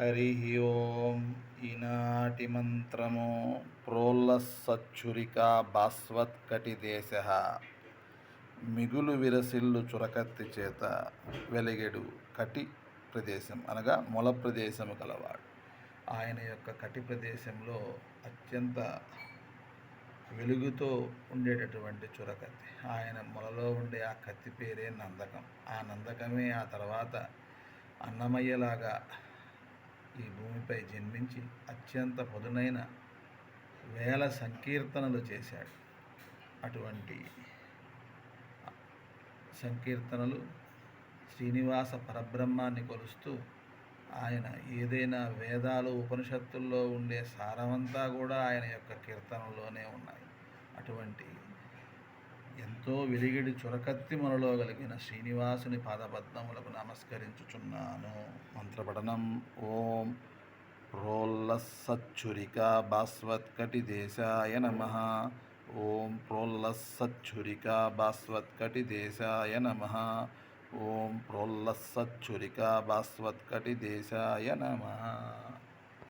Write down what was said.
హరి ఓం ఈనాటి మంత్రము ప్రోల్లసచ్చురిక బాస్వత్కటి దేశ మిగులు విరసిల్లు చురకత్తి చేత వెలిగెడు కటి ప్రదేశం అనగా మొల ప్రదేశము గలవాడు. ఆయన యొక్క కటి ప్రదేశంలో అత్యంత వెలుగుతో ఉండేటటువంటి చురకత్తి. ఆయన మొలలో ఉండే ఆ కత్తి పేరే నందకం. ఆ నందకమే ఆ తర్వాత అన్నమయ్యలాగా ఈ భూమిపై జన్మించి అత్యంత పదునైన వేల సంకీర్తనలు చేశాడు. అటువంటి సంకీర్తనలు శ్రీనివాస పరబ్రహ్మాన్ని కొలుస్తూ ఆయన ఏదైనా వేదాలు ఉపనిషత్తుల్లో ఉండే సారమంతా కూడా ఆయన యొక్క కీర్తనలోనే ఉన్నాయి. అటువంటి ఎంతో వెలిగిడి చురకత్తి మనలో కలిగిన శ్రీనివాసుని పాదపద్మములకు నమస్కరించుచున్నాను. మంత్రపఠనం. ఓం ప్రోల్లసచ్చురిక భాస్వత్కటి దేశాయ నమ. ఓం ప్రోల్లసచ్చురిక భాస్వత్కటి దేశాయ నమ. ఓం ప్రోల్లసచ్చురిక భాస్వత్కటి దేశాయ నమ.